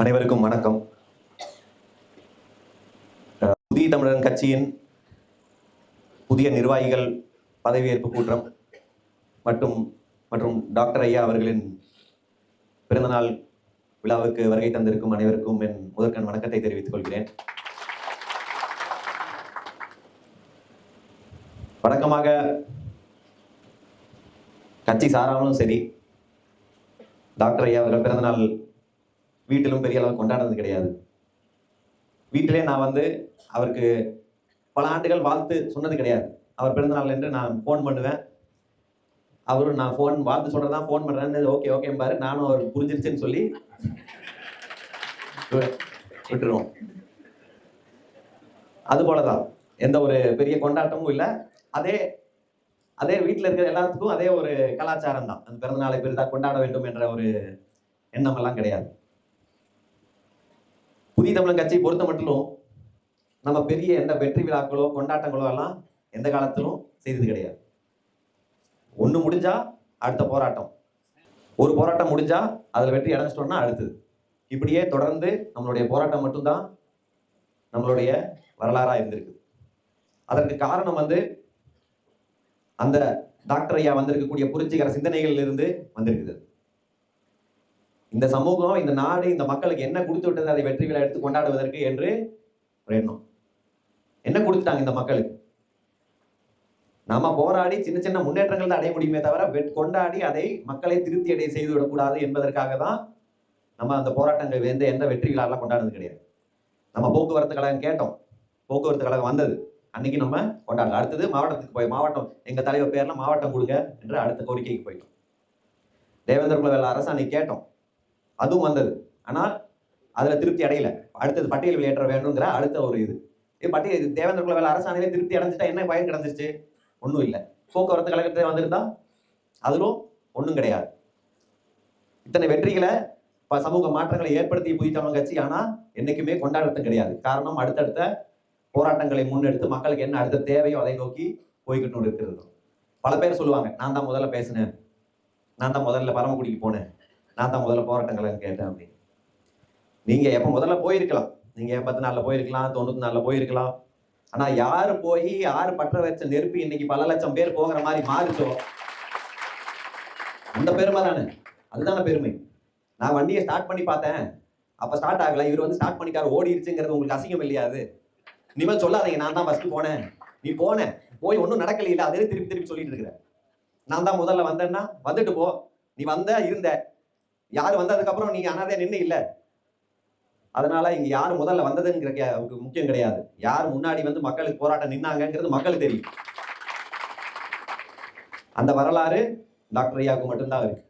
அனைவருக்கும் வணக்கம். புதிய தமிழன் கட்சியின் புதிய நிர்வாகிகள் பதவியேற்பு கூட்டம் மற்றும் மற்றும் டாக்டர் ஐயா அவர்களின் பிறந்தநாள் விழாவுக்கு வருகை தந்திருக்கும் அனைவருக்கும் என் முதற்கண் வணக்கத்தை தெரிவித்துக் கொள்கிறேன். வழக்கமாக கட்சி சாராமலும் சரி டாக்டர் ஐயா அவர்கள் பிறந்தநாள் வீட்டிலும் பெரிய அளவு கொண்டாடுறது கிடையாது. வீட்டிலே நான் வந்து அவருக்கு பல ஆண்டுகள் வாழ்த்து சொன்னது கிடையாது. அவர் பிறந்தநாள் என்று நான் ஃபோன் பண்ணுவேன். அவரும் நான் ஃபோன் வாழ்த்து சொல்கிறதான் ஃபோன் பண்ணுறேன்னு ஓகே ஓகே பாரு நானும் அவர் புரிஞ்சிருச்சுன்னு சொல்லி விட்டுருவோம். அது போலதான். எந்த ஒரு பெரிய கொண்டாட்டமும் இல்லை. அதே அதே வீட்டில் இருக்கிற எல்லாத்துக்கும் அதே ஒரு கலாச்சாரம் தான் அந்த பிறந்தநாளை பெரிதாக கொண்டாட வேண்டும் என்ற ஒரு எண்ணம் எல்லாம் கிடையாது. புதிய தமிழன் கட்சியை பொறுத்த மட்டும் நம்ம பெரிய எந்த வெற்றி விழாக்களோ கொண்டாட்டங்களோ எல்லாம் எந்த காலத்திலும் செய்தது கிடையாது. ஒன்று முடிஞ்சா அடுத்த போராட்டம். ஒரு போராட்டம் முடிஞ்சா அதில் வெற்றி அடைஞ்சிட்டோம்னா அடுத்தது. இப்படியே தொடர்ந்து நம்மளுடைய போராட்டம் மட்டும்தான் நம்மளுடைய வரலாறாக இருந்திருக்கு. அதற்கு காரணம் வந்து அந்த டாக்டர் ஐயா வந்திருக்கக்கூடிய புரட்சிகர சிந்தனைகளில் இருந்து வந்திருக்குது. இந்த சமூகம் இந்த நாடு இந்த மக்களுக்கு என்ன கொடுத்து விட்டது அதை வெற்றி விழா எடுத்து கொண்டாடுவதற்கு என்று ஒரு எண்ணம் என்ன கொடுத்துட்டாங்க இந்த மக்களுக்கு? நாம போராடி சின்ன சின்ன முன்னேற்றங்கள் தான் அடைய முடியுமே தவிர கொண்டாடி அதை மக்களை திருப்தி அடைய செய்து விடக்கூடாது என்பதற்காக தான் நம்ம அந்த போராட்டங்கள் எந்த எந்த வெற்றி விழாலாம் கொண்டாடுறது கிடையாது. நம்ம போக்குவரத்து கழகம் கேட்டோம். போக்குவரத்து கழகம் வந்தது. அன்னைக்கு நம்ம கொண்டாடலாம் அடுத்தது மாவட்டத்துக்கு போய் மாவட்டம் எங்க தலைவர் பேர்ல மாவட்டம் கொடுங்க என்று அடுத்த கோரிக்கைக்கு போயிட்டோம். தேவேந்திர குல வேலை அரசாணை கேட்டோம். அதுவும் வந்தது. ஆனால் அதில் திருப்தி அடையல. அடுத்தது பட்டியல் வெளியேற்ற வேணுங்கிற அடுத்த ஒரு இது. இது பட்டியல் தேவேந்திர குல வேலை அரசாணையிலே திருப்தி அடைஞ்சிட்டா என்ன பயன் கிடந்துச்சு ஒன்றும் இல்லை. போக்குவரத்து கழகத்தில் வந்திருந்தா அதிலும் ஒன்றும் கிடையாது. இத்தனை வெற்றிகளை சமூக மாற்றங்களை ஏற்படுத்தி புதிய தமிழ் கட்சி. ஆனால் என்றைக்குமே கொண்டாடுறது கிடையாது. காரணம் அடுத்தடுத்த போராட்டங்களை முன்னெடுத்து மக்களுக்கு என்ன அடுத்த தேவையோ அதை நோக்கி போய்கிட்டு இருக்கிறது. பல பேர் சொல்லுவாங்க நான் தான் முதல்ல பேசினேன். நான் தான் முதல்ல பரமக்குடிக்கு போனேன். நான் தான் முதல்ல போராட்டங்களை கேட்டேன் அப்படின்னு. நீங்கள் எப்போ முதல்ல போயிருக்கலாம். நீங்கள் எண்பத்தி நாலில் போயிருக்கலாம் தொண்ணூற்றி நாலில் போயிருக்கலாம்? ஆனால் யார் போய் யார் பற்ற வச்ச நெருப்பு இன்னைக்கு பல லட்சம் பேர் போகிற மாதிரி மாறுச்சோ? அந்த பெருமை தானே. அதுதானே பெருமை. நான் வண்டியை ஸ்டார்ட் பண்ணி பார்த்தேன். அப்போ ஸ்டார்ட் ஆகலை. இவர் வந்து ஸ்டார்ட் பண்ணிக்காரு ஓடிடுச்சுங்கிறது உங்களுக்கு அசிங்கம் இல்லையாது இனிமேல் சொல்லாதீங்க. நான் தான் ஃபஸ்ட்டு போனேன். நீ போனேன் போய் ஒன்றும் நடக்கல அதே திருப்பி திருப்பி சொல்லிட்டு இருக்கிற. நான் தான் முதல்ல வந்தேன்னா வந்துட்டு போ. நீ வந்த இருந்த. யார் வந்ததுக்கப்புறம் நீ அனாதே நின்று இல்லை. அதனால இங்க யார் முதல்ல வந்ததுங்கிற கே- முக்கியம் கிடையாது. யார் முன்னாடி வந்து மக்களுக்கு போராட்டம் நின்னாங்கிறது மக்களுக்கு தெரியும். அந்த வரலாறு டாக்டர் ஐயாவுக்கு மட்டும்தான் இருக்கு.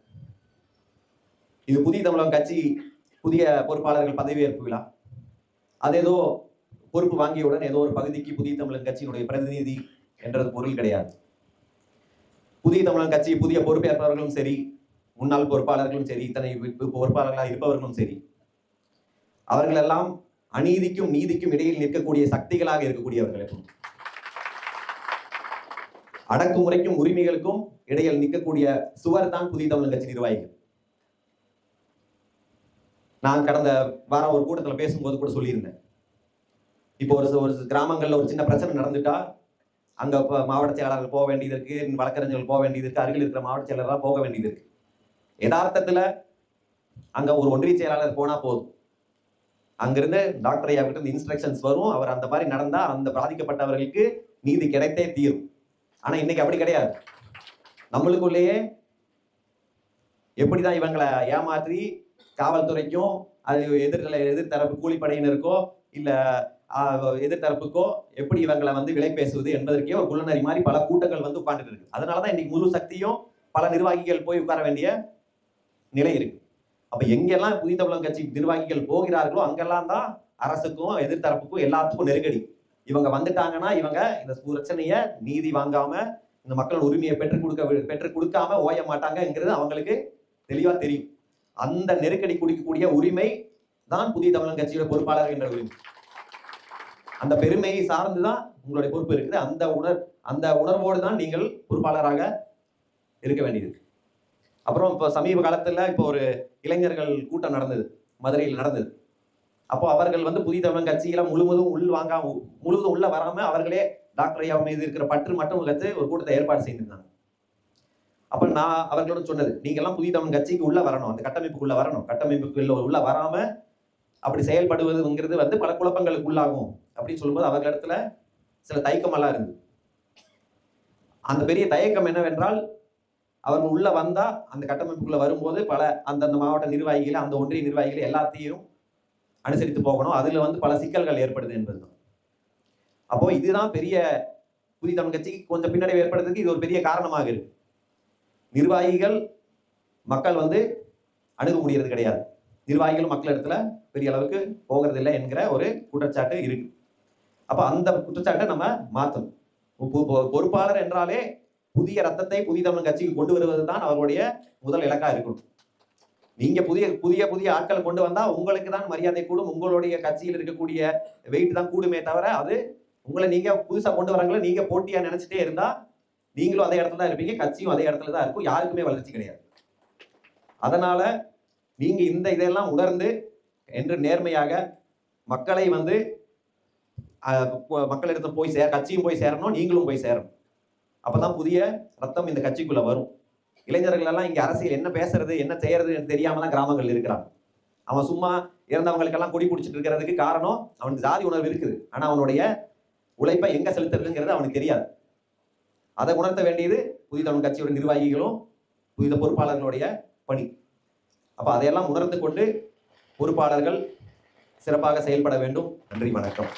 இது புதிய தமிழகம் கட்சி புதிய பொறுப்பாளர்கள் பதவியேற்பு விழா. அது ஏதோ பொறுப்பு வாங்கியவுடன் ஏதோ ஒரு பகுதிக்கு புதிய தமிழன் கட்சியினுடைய பிரதிநிதி என்றது பொருள் கிடையாது. புதிய தமிழன் கட்சி புதிய பொறுப்பேற்பவர்களும் சரி முன்னாள் பொறுப்பாளர்களும் சரி இத்தனை பொறுப்பாளர்களாக இருப்பவர்களும் சரி அவர்கள் எல்லாம் அநீதிக்கும் நீதிக்கும் இடையில் நிற்கக்கூடிய சக்திகளாக இருக்கக்கூடியவர்களுக்கும் அடக்குமுறைக்கும் உரிமைகளுக்கும் இடையில் நிற்கக்கூடிய சுவர் தான் புதிய தமிழ் கட்சி நிர்வாகிகள். நான் கடந்த வாரம் ஒரு கூட்டத்தில் பேசும்போது கூட சொல்லியிருந்தேன். இப்போ ஒரு ஒரு கிராமங்களில் ஒரு சின்ன பிரச்சனை நடந்துட்டா அங்கே மாவட்ட செயலாளர்கள் போக வேண்டியது இருக்கு வழக்கறிஞர்கள் போக வேண்டியது இருக்கு அருகில் இருக்கிற மாவட்ட செயலராக போக வேண்டியது இருக்கு. யதார்த்தத்தில் அங்கே ஒரு ஒன்றிய செயலாளர் போனால் போதும். அங்கிருந்து டாக்டர் ஐயா கிட்ட இன்ஸ்ட்ரக்ஷன்ஸ் வரும். அவர் அந்த மாதிரி நடந்தால் அந்த பாதிக்கப்பட்டவர்களுக்கு நீதி கிடைத்தே தீரும். ஆனால் இன்னைக்கு அப்படி கிடையாது. நம்மளுக்குள்ளேயே எப்படிதான் இவங்களை ஏமாற்றி காவல்துறைக்கும் அது எதிர்களை எதிர்த்தரப்பு கூலிப்படையினருக்கோ இல்லை எதிர்த்தரப்புக்கோ எப்படி இவங்களை வந்து விலை பேசுவது என்பதற்கே ஒரு குள்ளநரி மாதிரி பல கூட்டங்கள் வந்து உட்காந்துட்டு இருக்கு. அதனாலதான் இன்னைக்கு முழு சக்தியும் பல நிர்வாகிகள் போய் உட்கார வேண்டிய நிலை இருக்கு. அப்ப எங்கெல்லாம் புதிய தமிழகம் கட்சி நிர்வாகிகள் போகிறார்களோ அங்கெல்லாம் தான் அரசுக்கும் எதிர்த்தரப்புக்கும் எல்லாத்துக்கும் நெருக்கடி. இவங்க வந்துட்டாங்கன்னா இவங்க இந்த பிரச்சனைய நீதி வாங்காம இந்த மக்கள் உரிமையை பெற்றுக் கொடுக்க பெற்றுக் கொடுக்காம ஓய மாட்டாங்கங்கிறது அவங்களுக்கு தெளிவா தெரியும். அந்த நெருக்கடி குடிக்கக்கூடிய உரிமை தான் புதிய தமிழன் கட்சியோட பொறுப்பாளர் என்ற உரிமை. அந்த பெருமையை சார்ந்துதான் உங்களுடைய பொறுப்பு இருக்குது. அந்த உணர் அந்த உணர்வோடு தான் நீங்கள் பொறுப்பாளராக இருக்க வேண்டியது அப்புறம் இப்போ சமீப காலத்தில் இப்போ ஒரு இளைஞர்கள் கூட்டம் நடந்தது மதுரையில் நடந்தது. அப்போ அவர்கள் வந்து புதிய தமிழ் கட்சியெல்லாம் முழுவதும் உள் வாங்காம முழுவதும் உள்ள வராம அவர்களே டாக்டர் ஐயா மீது இருக்கிற பற்று மட்டும் கற்று ஒரு கூட்டத்தை ஏற்பாடு செய்திருந்தாங்க. அப்ப நான் அவர்களோட சொன்னது நீங்க எல்லாம் புதிய தமிழ் கட்சிக்கு உள்ள வரணும் அந்த கட்டமைப்புக்குள்ள வரணும். கட்டமைப்புக்குள்ள உள்ள வராம அப்படி செயல்படுவதுங்கிறது வந்து பல குழப்பங்களுக்கு உள்ளாகும் அப்படின்னு சொல்லும்போது அவர்களிடத்துல சில தயக்கமெல்லாம் இருந்தது. அந்த பெரிய தயக்கம் என்னவென்றால் அவங்க உள்ள வந்தா அந்த கட்டமைப்புக்குள்ள வரும்போது பல அந்தந்த மாவட்ட நிர்வாகிகளை அந்த ஒன்றிய நிர்வாகிகளை எல்லாத்தையும் அனுசரித்து போகணும். அதுல வந்து பல சிக்கல்கள் ஏற்படுது என்பது அப்போ இதுதான் பெரிய புதிய தமிழ் கட்சிக்கு கொஞ்சம் பின்னடைவு ஏற்படுறதுக்கு இது ஒரு பெரிய காரணமாக இருக்கு. நிர்வாகிகள் மக்கள் வந்து அணுக முடியறது கிடையாது. நிர்வாகிகள் மக்கள் இடத்துல பெரிய அளவுக்கு போகிறது இல்லை என்கிற ஒரு குற்றச்சாட்டு இருக்கு. அப்போ அந்த குற்றச்சாட்டை நம்ம மாற்றணும் பொறுப்பாளர் என்றாலே புதிய ரத்தத்தை புதிய தமிழ் கட்சிக்கு கொண்டு வருவது தான் அவருடைய முதல் இலக்கா இருக்கணும். நீங்க புதிய புதிய புதிய ஆட்கள் கொண்டு வந்தா உங்களுக்கு தான் மரியாதை கூடும். உங்களுடைய கட்சியில் இருக்கக்கூடிய வெயிட் தான் கூடுமே தவிர அது உங்களை நீங்க புதுசா கொண்டு வராங்களே நீங்க போட்டியா நினைச்சிட்டே இருந்தா நீங்களும் அதே இடத்துல தான் இருப்பீங்க கட்சியும் அதே இடத்துல தான் இருக்கும். யாருக்குமே வளர்ச்சி கிடையாது. அதனால நீங்க இந்த இதெல்லாம் உணர்ந்து என்று நேர்மையாக மக்களை வந்து அஹ், போய் சேர கட்சியும் போய் சேரணும் நீங்களும் போய் சேரணும். அப்பதான் புதிய ரத்தம் இந்த கட்சிக்குள்ள வரும். இளைஞர்கள் எல்லாம் இங்க அரசியல் என்ன பேசுறது என்ன செய்யறது தெரியாம தான் கிராமங்கள் இருக்கிறான் அவன் சும்மா இறந்தவங்களுக்கெல்லாம் குடி பிடிச்சிட்டு இருக்கிறதுக்கு காரணம் அவனுக்கு ஜாதி உணர்வு இருக்குது. ஆனா அவனுடைய உழைப்பை எங்க செலுத்துறதுங்கிறது அவனுக்கு தெரியாது. அதை உணர்த்த வேண்டியது புதிய தமிழ் கட்சியோட நிர்வாகிகளும் புதித பொறுப்பாளர்களுடைய பணி. அப்ப அதையெல்லாம் உணர்ந்து கொண்டு பொறுப்பாளர்கள் சிறப்பாக செயல்பட வேண்டும். நன்றி வணக்கம்.